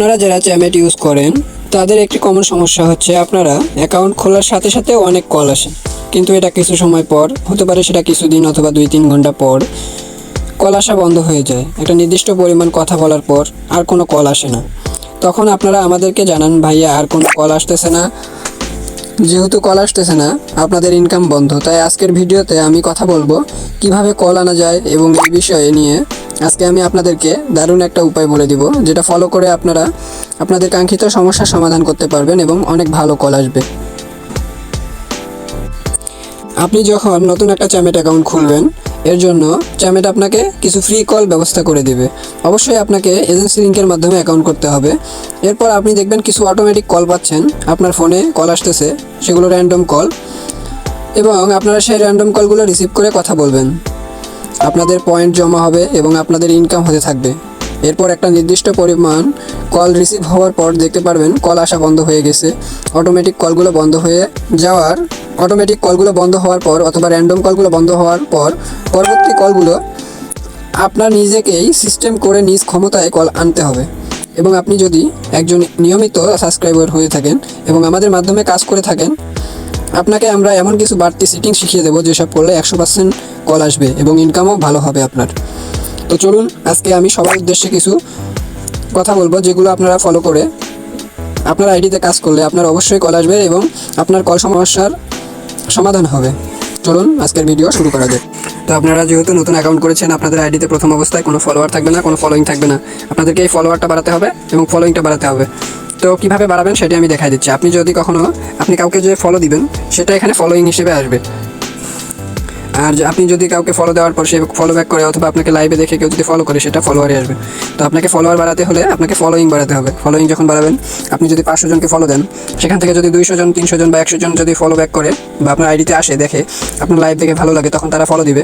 আপনারা যারা Chamet use করেন, তাদের একটি কমন সমস্যা হচ্ছে আপনারা অ্যাকাউন্ট খোলার সাথে সাথে অনেক কল আসে। কিন্তু এটা কিছু সময় পর, হতে পারে সেটা কিছুদিন অথবা দুই তিন ঘণ্টা পর কল আসা বন্ধ হয়ে যায়। একটা নির্দিষ্ট পরিমাণ কথা বলার পর আর কোনো কল আসে না। তখন আপনারা আমাদেরকে জানান, ভাইয়া, আর কোনো কল আসতেছে না। যেহেতু কল আসতেছে না, আপনাদের ইনকাম বন্ধ। তাই আজকের ভিডিওতে আমি কথা বলব, কীভাবে কল আনা যায় এবং এই বিষয়ে নিয়ে আজকে আমি আপনাদেরকে দারুণ একটা উপায় বলে দিব, যেটা ফলো করে আপনারা আপনাদের কাঙ্ক্ষিত সমস্যার সমাধান করতে পারবেন এবং অনেক ভালো কল আসবে। আপনি যখন নতুন একটা চ্যামেট অ্যাকাউন্ট খুলবেন, এর জন্য চ্যামেট আপনাকে কিছু ফ্রি কল ব্যবস্থা করে দিবে। অবশ্যই আপনাকে এজেন্সি লিঙ্কের মাধ্যমে অ্যাকাউন্ট করতে হবে। এরপর আপনি দেখবেন কিছু অটোমেটিক কল পাচ্ছেন, আপনার ফোনে কল আসতেছে, সেগুলো র্যান্ডম কল এবং আপনারা সেই র্যান্ডম কলগুলো রিসিভ করে কথা বলবেন। আপনাদের পয়েন্ট জমা হবে এবং আপনাদের ইনকাম হতে থাকবে। এরপর একটা নির্দিষ্ট পরিমাণ কল রিসিভ হওয়ার পর দেখতে পারবেন কল আসা বন্ধ হয়ে গেছে। অটোমেটিক কলগুলো বন্ধ হয়ে যাওয়ার অটোমেটিক কলগুলো বন্ধ হওয়ার পর অথবা র্যান্ডম কলগুলো বন্ধ হওয়ার পর পরবর্তী কলগুলো আপনার নিজেকেই সিস্টেম করে নিজ ক্ষমতায় কল আনতে হবে। এবং আপনি যদি একজন নিয়মিত সাবস্ক্রাইবার হয়ে থাকেন এবং আমাদের মাধ্যমে কাজ করে থাকেন, আপনাকে আমরা এমন কিছু বাড়তি সিটিং শিখিয়ে দেবো যেসব করলে একশো পার্সেন্ট কল আসবে এবং ইনকামও ভালো হবে আপনার। তো চলুন, আজকে আমি সবার উদ্দেশ্যে কিছু কথা বলব যেগুলো আপনারা ফলো করে আপনার আইডিতে কাজ করলে আপনার অবশ্যই কল আসবে এবং আপনার কল সমস্যার সমাধান হবে। চলুন, আজকের ভিডিও শুরু করা যাক। তো আপনারা যেহেতু নতুন অ্যাকাউন্ট করেছেন, আপনাদের আইডিতে প্রথম অবস্থায় কোনো ফলোয়ার থাকবে না, কোনো ফলোয়িং থাকবে না। আপনাদেরকে এই ফলোয়ারটা বাড়াতে হবে এবং ফলোয়িংটা বাড়াতে হবে। তো কীভাবে বাড়াবেন সেটা আমি দেখাই দিচ্ছি। আপনি যদি কখনো, আপনি কাউকে যে ফলো দিবেন, সেটা এখানে ফলোয়িং হিসেবে আসবে। আর আপনি যদি কাউকে ফলো দেওয়ার পর সে ফলো ব্যাক করে অথবা আপনাকে লাইভে দেখে কেউ যদি ফলো করে, সেটা ফলোয়ারে আসবে। তো আপনাকে ফলোয়ার বাড়াতে হলে আপনাকে ফলোয়িং বাড়াতে হবে। ফলোয়িং যখন বাড়াবেন, আপনি যদি পাঁচশো জনকে ফলো দেন, সেখান থেকে যদি দুইশো জন, তিনশো জন বা একশো জন যদি ফলো ব্যাক করে বা আপনার আইডিতে আসে, দেখে আপনার লাইভ দেখে ভালো লাগে, তখন তারা ফলো দিবে।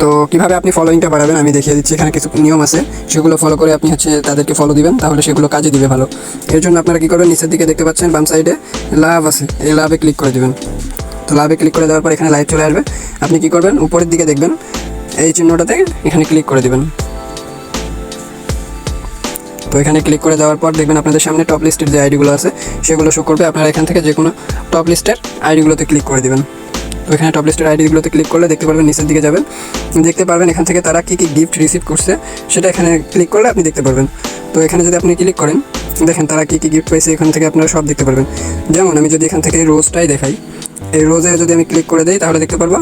তো কীভাবে আপনি ফলোয়িংটা বাড়াবেন, আমি দেখিয়ে দিচ্ছি। এখানে কিছু নিয়ম আছে। সেগুলো ফলো করে আপনি হচ্ছে তাদেরকে ফলো দিবেন, তাহলে সেগুলো কাজে দিবে ভালো। এর জন্য আপনারা কী করবেন, নিচের দিকে দেখতে পাচ্ছেন, বাম সাইডে লাভ আছে। এই লাভে ক্লিক করে দিবেন। তো লাভে ক্লিক করে দেওয়ার পর এখানে লাইভ চলে আসবে। আপনি কি করবেন? উপরের দিকে দেখবেন। এই চিহ্নটাতে এখানে ক্লিক করে দেবেন। তো এখানে ক্লিক করে দেওয়ার পর দেখবেন আপনাদের সামনে টপ লিস্টের যে আইডিগুলো আছে, সেগুলো শো করবে। আপনারা এখান থেকে যে কোনো টপ লিস্টের আইডিগুলোতে ক্লিক করে দিবেন। তো এখানে টপ লিস্টের আইডিগুলোতে ক্লিক করলে দেখতে পারবেন নিচের দিকে যাবেন। দেখতে পারবেন এখান থেকে তারা কী কী গিফট রিসিভ করছে, সেটা এখানে ক্লিক করলে আপনি দেখতে পারবেন। তো এখানে যদি আপনি ক্লিক করেন, দেখেন তারা কী কী গিফট পেয়েছে, এখান থেকে আপনারা সব দেখতে পারবেন। যেমন আমি যদি এখান থেকে রোজটাই দেখাই এই রোজে যদি আমি ক্লিক করে দিই, তাহলে দেখতে পারব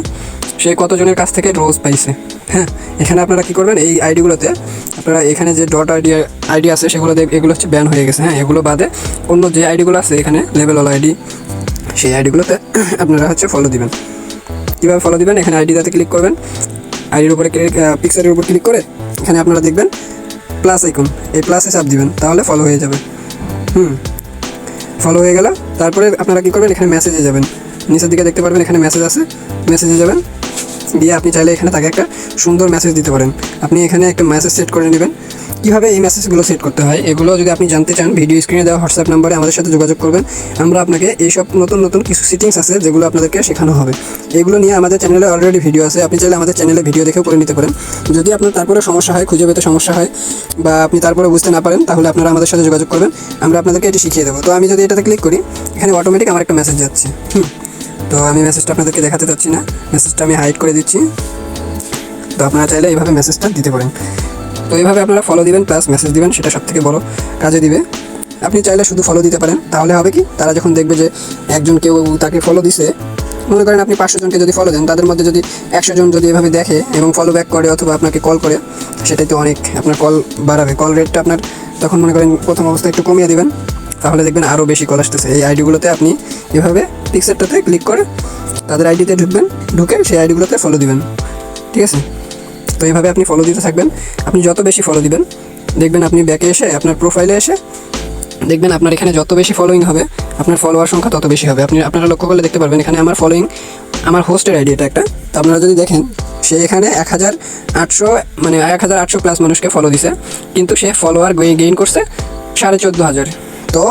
সে কতজনের কাছ থেকে রোজ পাইছে। হ্যাঁ এখানে আপনারা কী করবেন? এই আইডিগুলোতে আপনারা এখানে যে ডট আইডি আইডি আছে, সেগুলো এগুলো হচ্ছে ব্যান হয়ে গেছে। হ্যাঁ এগুলো বাদে অন্য যে আইডিগুলো আছে, এখানে লেভেলওয়ালা আইডি সেই আইডিগুলোতে আপনারা হচ্ছে ফলো দিবেন। কীভাবে ফলো দিবেন? এখানে আইডিটাতে ক্লিক করবেন। আইডির উপরে ক্লিক পিকচারের উপর ক্লিক করে এখানে আপনারা দেখবেন প্লাস আইকন এই প্লাসে চাপ দিবেন, তাহলে ফলো হয়ে যাবে। হুম ফলো হয়ে গেল। তারপরে আপনারা কী করবেন? এখানে মেসেজে যাবেন। নিচের দিকে দেখতে পারবেন, এখানে মেসেজ আছে। মেসেজে যাবেন দিয়ে আপনি চাইলে এখানে তাকে একটা সুন্দর মেসেজ দিতে পারেন। আপনি এখানে একটা মেসেজ সেট করে নেবেন। কীভাবে এই মেসেজগুলো সেট করতে হয়, এগুলো যদি আপনি জানতে চান ভিডিও স্ক্রিনে দেওয়া হোয়াটসঅ্যাপ নাম্বারে আমাদের সাথে যোগাযোগ করবেন। আমরা আপনাকে এইসব নতুন নতুন কিছু সেটিংস আছে যেগুলো আপনাদেরকে শেখানো হবে। এগুলো নিয়ে আমাদের চ্যানেলে অলরেডি ভিডিও আছে। আপনি চাইলে আমাদের চ্যানেলে ভিডিও দেখেও করে নিতে পারেন। যদি আপনার তারপরে সমস্যা হয়, খুঁজে পেতে সমস্যা হয়, বা আপনি তারপরে বুঝতে না পারেন, তাহলে আপনারা আমাদের সাথে যোগাযোগ করবেন। আমরা আপনাদেরকে এটি শিখিয়ে দেবো। তো আমি যদি এটাতে ক্লিক করি, এখানে অটোমেটিক আমার একটা মেসেজ যাচ্ছে। হুম। তো আমি মেসেজটা আপনাদেরকে দেখাতে চাচ্ছি না। মেসেজটা আমি হাইড করে দিচ্ছি। তো আপনারা চাইলে এইভাবে মেসেজটা দিতে পারেন। তো এইভাবে আপনারা ফলো দিবেন প্লাস মেসেজ দিবেন, সেটা সব থেকে বড় কাজে দিবে। আপনি চাইলে শুধু ফলো দিতে পারেন, তাহলে হবে কি? তারা যখন দেখবে যে একজন কেউ তাকে ফলো দিছে, মনে করেন আপনি পাঁচশো জনকে যদি ফলো দেন, তাদের মধ্যে যদি একশো জন যদি এভাবে দেখে এবং ফলো ব্যাক করে অথবা আপনাকে কল করে, সেটাই তো অনেক, আপনার কল বাড়াবে। কল রেটটা আপনার তখন মনে করেন প্রথম অবস্থায় একটু কমিয়ে দিবেন, তাহলে দেখবেন আরও বেশি কল আসতেছে। এই আইডিগুলোতে আপনি এভাবে পিকচারটাতে ক্লিক করে তাদের আইডিতে ঢুকবেন, ঢুকে সেই আইডিগুলোতে ফলো দিবেন। ঠিক আছে? তো এইভাবে আপনি ফলো দিতে থাকবেন। আপনি যত বেশি ফলো দিবেন, দেখবেন আপনি ব্যাকে এসে আপনার প্রোফাইলে এসে দেখবেন আপনার এখানে যত বেশি ফলোয়িং হবে, আপনার ফলোয়ার সংখ্যা তত বেশি হবে। আপনি, আপনারা লক্ষ্য করলে দেখতে পারবেন, এখানে আমার ফলোয়িং আমার হোস্টের আইডি এটা একটা। তো আপনারা যদি দেখেন, সে এখানে এক হাজার আটশো মানে এক হাজার আটশো প্লাস মানুষকে ফলো দিছে, কিন্তু সে ফলোয়ার গেইন করছে সাড়ে চোদ্দ হাজার। তো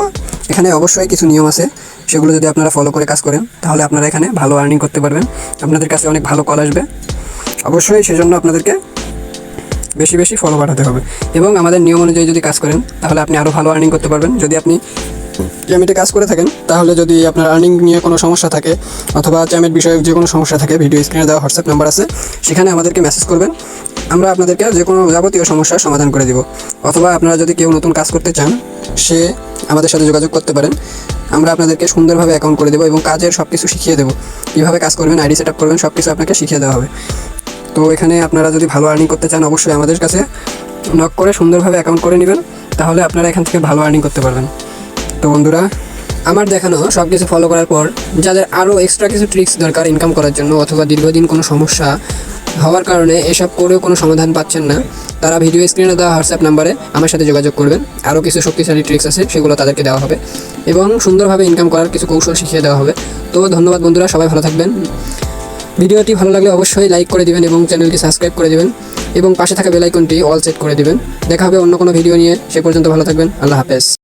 এখানে অবশ্যই কিছু নিয়ম আছে। সেগুলো যদি আপনারা ফলো করে কাজ করেন, তাহলে আপনারা এখানে ভালো আর্নিং করতে পারবেন। আপনাদের কাছে অনেক ভালো কল আসবে। অবশ্যই সেজন্য আপনাদেরকে বেশি বেশি ফলো পাঠাতে হবে। এবং আমাদের নিয়ম অনুযায়ী যদি কাজ করেন, তাহলে আপনি আরও ভালো আর্নিং করতে পারবেন। যদি আপনি চ্যামেটে কাজ করে থাকেন, তাহলে যদি আপনার আর্নিং নিয়ে কোনো সমস্যা থাকে, অথবা চ্যামেট বিষয়ে যে কোনো সমস্যা থাকে ভিডিও স্ক্রিনে দেওয়া হোয়াটসঅ্যাপ নাম্বার আছে, সেখানে আমাদেরকে মেসেজ করবেন। আমরা আপনাদেরকে যে কোনো যাবতীয় সমস্যার সমাধান করে দিব। অথবা আপনারা যদি কেউ নতুন কাজ করতে চান, সে আমাদের সাথে যোগাযোগ করতে পারেন। আমরা আপনাদেরকে সুন্দরভাবে অ্যাকাউন্ট করে দেবো এবং কাজের সব কিছু শিখিয়ে দেবো। কীভাবে কাজ করবেন আইডি সেট আপ করবেন সব কিছু আপনাকে শিখিয়ে দেওয়া হবে। তো এখানে আপনারা যদি ভালো আর্নিং করতে চান, অবশ্যই আমাদের কাছে নক করে সুন্দরভাবে অ্যাকাউন্ট করে নেবেন। তাহলে আপনারা এখান থেকে ভালো আর্নিং করতে পারবেন। তো বন্ধুরা, আমার দেখানো সব কিছু ফলো করার পর, যাদের আরও এক্সট্রা কিছু ট্রিক্স দরকার ইনকাম করার জন্য অথবা দীর্ঘদিন কোনো সমস্যা হওয়ার কারণে এসব করেও কোনো সমাধান পাচ্ছেন না। তারা ভিডিও স্ক্রিনে দেওয়া হোয়াটসঅ্যাপ নাম্বারে আমার সাথে যোগাযোগ করবেন। আরও কিছু শক্তিশালী ট্রিক্স আছে, সেগুলো তাদেরকে দেওয়া হবে। এবং সুন্দরভাবে ইনকাম করার কিছু কৌশল শিখিয়ে দেওয়া হবে। তো ধন্যবাদ বন্ধুরা, সবাই ভালো থাকবেন। ভিডিওটি ভালো লাগলে অবশ্যই লাইক করে দিবেন এবং চ্যানেলটি সাবস্ক্রাইব করে দিবেন। এবং পাশে থাকা বেল আইকনটি অল সেট করে দিবেন। দেখা হবে অন্য কোনো ভিডিও নিয়ে। সে পর্যন্ত ভালো থাকবেন। আল্লাহ হাফেজ।